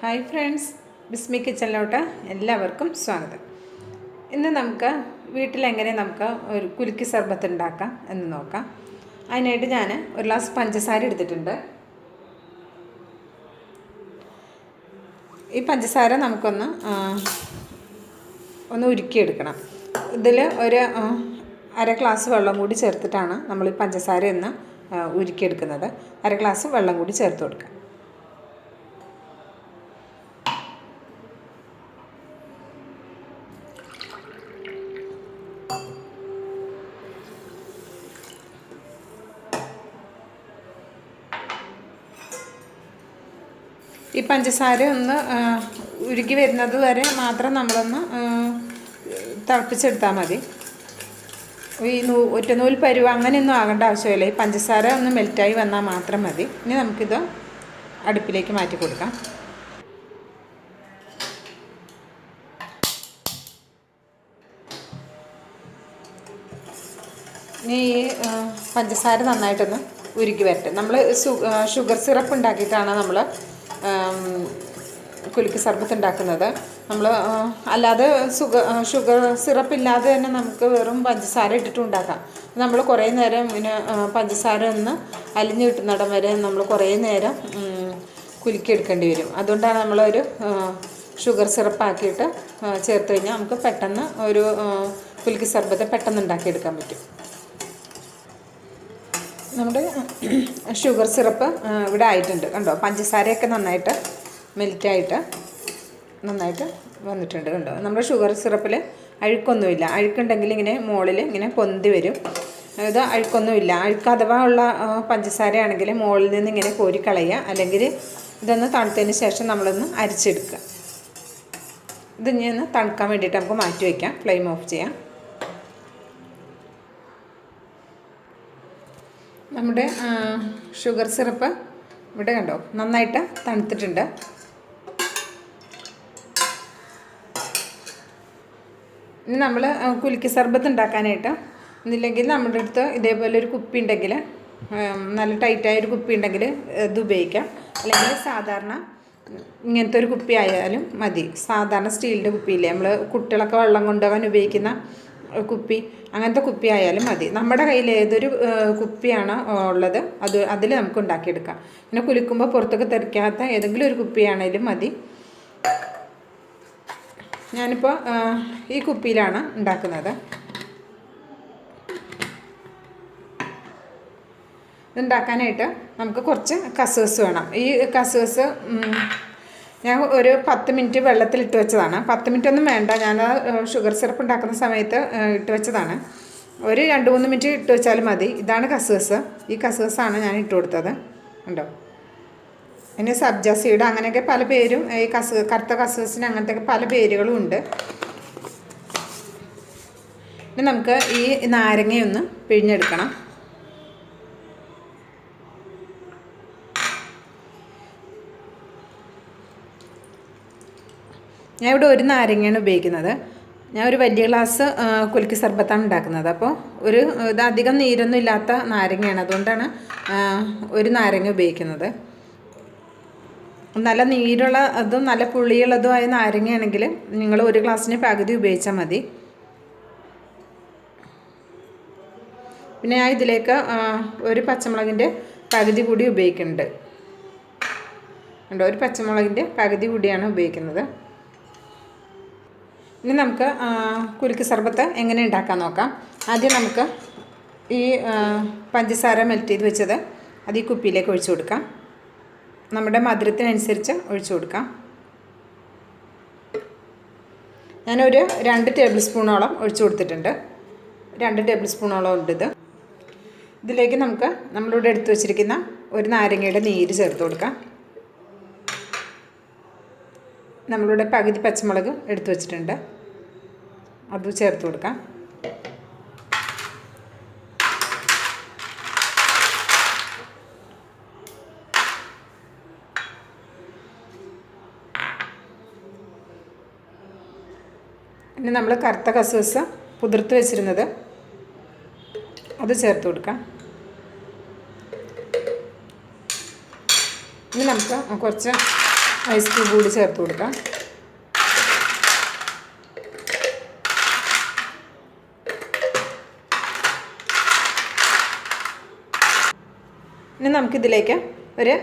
Hi friends ബിസ്മി കിച്ചണിലോട്ട് എല്ലാവർക്കും സ്വാഗതം. ഇന്ന് നമുക്ക് വീട്ടിലെങ്ങനെ നമുക്ക് ഒരു കുലുക്കി സർബത്ത് ഉണ്ടാക്കാം എന്ന് നോക്കാം. അതിനായിട്ട് ഞാൻ ഒരു ഗ്ലാസ് പഞ്ചസാര എടുത്തിട്ടുണ്ട്. ഈ പഞ്ചസാര നമുക്കൊന്ന് ഒന്ന് ഉരുക്കിയെടുക്കണം. ഇതിൽ ഒരു അര ഗ്ലാസ് വെള്ളം കൂടി ചേർത്തിട്ടാണ് നമ്മൾ ഈ പഞ്ചസാര ഒന്ന് ഉരുക്കിയെടുക്കുന്നത്. അര ഗ്ലാസ് വെള്ളം കൂടി ചേർത്ത് കൊടുക്കുക. ഈ പഞ്ചസാര ഒന്ന് ഉരുകി വരുന്നത് വരെ മാത്രം നമ്മളൊന്ന് തിളപ്പിച്ചെടുത്താൽ മതി. ഈ നൂ ഒറ്റനൂൽ പരുവ അങ്ങനെയൊന്നും ആകേണ്ട ആവശ്യമില്ല. ഈ പഞ്ചസാര ഒന്ന് മെൽറ്റായി വന്നാൽ മാത്രം മതി. ഇനി നമുക്കിത് അടുപ്പിലേക്ക് മാറ്റി കൊടുക്കാം. ഇനി ഈ പഞ്ചസാര നന്നായിട്ടൊന്ന് ഉരുക്കി വരട്ടെ. നമ്മൾ ഷുഗർ സിറപ്പ് ഉണ്ടാക്കിയിട്ടാണ് നമ്മൾ കുലുക്കി സർബത്ത് ഉണ്ടാക്കുന്നത് നമ്മൾ അല്ലാതെ സുഗ ഷുഗർ സിറപ്പ് ഇല്ലാതെ തന്നെ നമുക്ക് വെറും പഞ്ചസാര ഇട്ടിട്ട് ഉണ്ടാക്കാം. നമ്മൾ കുറേ നേരം ഇങ്ങനെ പഞ്ചസാര ഒന്ന് അലിഞ്ഞു കിട്ടുന്നിടം വരെ നമ്മൾ കുറേ നേരം കുലുക്കി കുലുക്കിയെടുക്കേണ്ടി വരും. അതുകൊണ്ടാണ് നമ്മളൊരു ഷുഗർ സിറപ്പാക്കിയിട്ട് ചേർത്ത് കഴിഞ്ഞാൽ നമുക്ക് പെട്ടെന്ന് ഒരു കുലുക്കി സർബത്ത് പെട്ടെന്ന് ഉണ്ടാക്കിയെടുക്കാൻ പറ്റും. നമ്മുടെ ഷുഗർ സിറപ്പ് ഇവിടെ ആയിട്ടുണ്ട്. കണ്ടോ? പഞ്ചസാരയൊക്കെ നന്നായിട്ട് മെൽറ്റായിട്ട് നന്നായിട്ട് വന്നിട്ടുണ്ട് കണ്ടോ? നമ്മുടെ ഷുഗർ സിറപ്പിൽ അഴുക്കൊന്നുമില്ല. അഴുക്കുണ്ടെങ്കിൽ ഇങ്ങനെ മുകളിൽ ഇങ്ങനെ പൊന്തി വരും. ഇത് അഴുക്കൊന്നുമില്ല. അഴുക്ക് അഥവാ ഉള്ള പഞ്ചസാരയാണെങ്കിൽ മുകളിൽ നിന്ന് ഇങ്ങനെ കോരിക്കളയുക അല്ലെങ്കിൽ ഇതൊന്ന് തണുത്തതിന് ശേഷം നമ്മളൊന്ന് അരിച്ചെടുക്കുക. ഇത് ഇനി ഒന്ന് തണുക്കാൻ വേണ്ടിയിട്ട് നമുക്ക് മാറ്റി വയ്ക്കാം. ഫ്ലെയിം ഓഫ് ചെയ്യാം. നമ്മുടെ ഷുഗർ സിറപ്പ് ഇവിടെ കണ്ടോ? നന്നായിട്ട് തണുത്തിട്ടുണ്ട്. ഇനി നമ്മൾ കുലുക്കി സർബത്ത് ഉണ്ടാക്കാനായിട്ട് ഒന്നില്ലെങ്കിൽ നമ്മുടെ അടുത്ത് ഇതേപോലെ ഒരു കുപ്പി ഉണ്ടെങ്കിൽ നല്ല ടൈറ്റായ ഒരു കുപ്പി ഉണ്ടെങ്കിൽ ഇത് ഉപയോഗിക്കാം. അല്ലെങ്കിൽ സാധാരണ ഇങ്ങനത്തെ ഒരു കുപ്പി ആയാലും മതി. സാധാരണ സ്റ്റീലിന്റെ കുപ്പിയില്ലേ? നമ്മൾ കുട്ടികളൊക്കെ വെള്ളം കൊണ്ടുപോകാൻ ഉപയോഗിക്കുന്ന കുപ്പി അങ്ങനത്തെ കുപ്പി ആയാലും മതി. നമ്മുടെ കയ്യിൽ ഏതൊരു കുപ്പിയാണ് ഉള്ളത് അത് അതിൽ നമുക്ക് ഉണ്ടാക്കിയെടുക്കാം. പിന്നെ കുലുക്കുമ്പോൾ പുറത്തൊക്കെ തെറിക്കാത്ത ഏതെങ്കിലും ഒരു കുപ്പിയാണേലും മതി. ഞാനിപ്പോൾ ഈ കുപ്പിയിലാണ് ഉണ്ടാക്കുന്നത്. ഇതുണ്ടാക്കാനായിട്ട് നമുക്ക് കുറച്ച് കസേഴ്സ് വേണം. ഈ കസേഴ്സ് ഞാൻ ഒരു പത്ത് മിനിറ്റ് വെള്ളത്തിൽ ഇട്ട് വെച്ചതാണ്. പത്ത് മിനിറ്റ് ഒന്നും വേണ്ട. ഞാൻ ഷുഗർ സിറപ്പ് ഉണ്ടാക്കുന്ന സമയത്ത് ഇട്ട് വെച്ചതാണ്. ഒരു രണ്ട് മൂന്ന് മിനിറ്റ് ഇട്ട് വെച്ചാലും മതി. ഇതാണ് കസുകസ് ഈ കസുകസാണ് ഞാൻ ഇട്ട് കൊടുത്തത്. ഉണ്ടോ പിന്നെ സബ്ജ സീഡ് അങ്ങനെയൊക്കെ പല പേരും ഈ കസു കറുത്ത കസുകസിന് അങ്ങനത്തെ പല പേരുകളും ഉണ്ട്. ഇനി നമുക്ക് ഈ നാരങ്ങയൊന്ന് പിഴിഞ്ഞെടുക്കണം. ഞാൻ ഇവിടെ ഒരു നാരങ്ങയാണ് ഉപയോഗിക്കുന്നത്. ഞാൻ ഒരു വലിയ ഗ്ലാസ് കുലുക്ക് സർബത്താണ് ഉണ്ടാക്കുന്നത്. അപ്പോൾ ഒരു ഇത് അധികം നീരൊന്നും ഇല്ലാത്ത നാരങ്ങയാണ്. അതുകൊണ്ടാണ് ഒരു നാരങ്ങ ഉപയോഗിക്കുന്നത്. നല്ല നീരുള്ള അതും നല്ല പുളിയുള്ളതുമായ നാരങ്ങയാണെങ്കിൽ നിങ്ങൾ ഒരു ഗ്ലാസ്സിന് പകുതി ഉപയോഗിച്ചാൽ മതി. പിന്നെ ഞാൻ ഇതിലേക്ക് ഒരു പച്ചമുളകിന്റെ പകുതി കൂടി ഉപയോഗിക്കുന്നുണ്ട്. ഒരു പച്ചമുളകിന്റെ പകുതി കൂടിയാണ് ഉപയോഗിക്കുന്നത്. ഇനി നമുക്ക് കുരുക്ക് സർബത്ത് എങ്ങനെ ഉണ്ടാക്കാൻ നോക്കാം. ആദ്യം നമുക്ക് ഈ പഞ്ചസാര മെൽറ്റ് ചെയ്ത് വെച്ചത് അത് ഈ കുപ്പിയിലേക്ക് ഒഴിച്ചു കൊടുക്കാം. നമ്മുടെ മധുരത്തിനനുസരിച്ച് ഒഴിച്ചു കൊടുക്കാം. ഞാനൊരു രണ്ട് ടേബിൾ സ്പൂണോളം ഒഴിച്ചു കൊടുത്തിട്ടുണ്ട്. രണ്ട് ടേബിൾ സ്പൂണോളം ഉണ്ട് ഇത്. ഇതിലേക്ക് നമുക്ക് നമ്മളിവിടെ എടുത്തു വച്ചിരിക്കുന്ന ഒരു നാരങ്ങയുടെ നീര് ചേർത്ത് കൊടുക്കാം. നമ്മളിവിടെ പകുതി പച്ചമുളക് എടുത്തു വച്ചിട്ടുണ്ട്. അത് ചേർത്ത് കൊടുക്കാം. പിന്നെ നമ്മൾ കറുത്ത കസൂസ് പുതിർത്ത് വെച്ചിരുന്നത് അത് ചേർത്ത് കൊടുക്കാം. ഇനി നമുക്ക് കുറച്ച് ഐസ് ക്യൂബ് കൂടി ചേർത്ത് കൊടുക്കാം. ഇനി നമുക്കിതിലേക്ക് ഒരു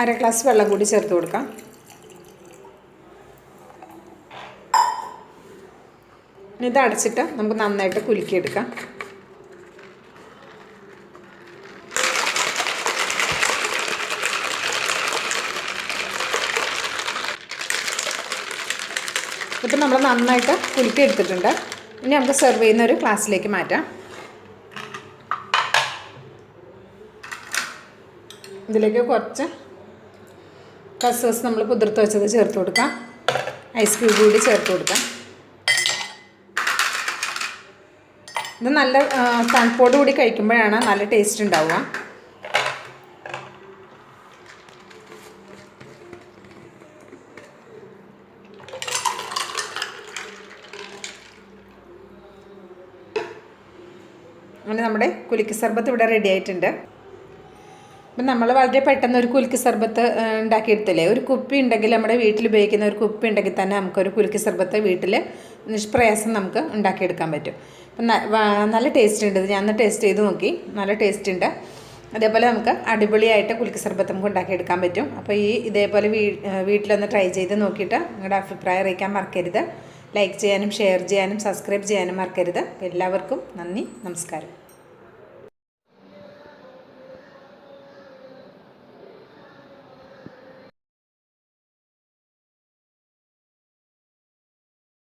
അര ഗ്ലാസ് വെള്ളം കൂടി ചേർത്ത് കൊടുക്കാം. ഇനി ഇത് അടച്ചിട്ട് നമുക്ക് നന്നായിട്ട് കുലുക്കിയെടുക്കാം. ഇപ്പം നമ്മൾ നന്നായിട്ട് കുലുക്കി എടുത്തിട്ടുണ്ട് ഇനി നമുക്ക് സെർവ് ചെയ്യുന്ന ഒരു ക്ലാസ്സിലേക്ക് മാറ്റാം. ഇതിലേക്ക് കുറച്ച് കസേഴ്സ് നമ്മൾ കുതിർത്ത് വെച്ചത് ചേർത്ത് കൊടുക്കാം. ഐസ് ക്യൂബ് കൂടി ചേർത്ത് കൊടുക്കാം. ഇത് നല്ല തണുപ്പോട് കൂടി കഴിക്കുമ്പോഴാണ് നല്ല ടേസ്റ്റ് ഉണ്ടാവുക. അങ്ങനെ നമ്മുടെ കുലുക്കി സർബത്ത് ഇവിടെ റെഡി ആയിട്ടുണ്ട്. അപ്പം നമ്മൾ വളരെ പെട്ടെന്ന് ഒരു കുലുക്കി സർബത്ത് ഉണ്ടാക്കിയെടുത്തില്ലേ? ഒരു കുപ്പി ഉണ്ടെങ്കിൽ നമ്മുടെ വീട്ടിൽ ഉപയോഗിക്കുന്ന ഒരു കുപ്പി ഉണ്ടെങ്കിൽ തന്നെ നമുക്കൊരു കുലുക്കി സർബത്ത് വീട്ടിൽ നിഷ്പ്രയാസം നമുക്ക് ഉണ്ടാക്കിയെടുക്കാൻ പറ്റും. അപ്പം നല്ല ടേസ്റ്റ് ഉണ്ട് ഇത്. ഞാൻ ടേസ്റ്റ് ചെയ്ത് നോക്കി. നല്ല ടേസ്റ്റ് ഉണ്ട്. അതേപോലെ നമുക്ക് അടിപൊളിയായിട്ട് കുലുക്കി സർബത്ത് നമുക്ക് ഉണ്ടാക്കിയെടുക്കാൻ പറ്റും. അപ്പോൾ ഈ ഇതേപോലെ വീ വീട്ടിലൊന്ന് ട്രൈ ചെയ്ത് നോക്കിയിട്ട് നിങ്ങളുടെ അഭിപ്രായം അറിയിക്കാൻ മറക്കരുത്. ലൈക്ക് ചെയ്യാനും ഷെയർ ചെയ്യാനും സബ്സ്ക്രൈബ് ചെയ്യാനും മറക്കരുത്. എല്ലാവർക്കും നന്ദി നമസ്കാരം.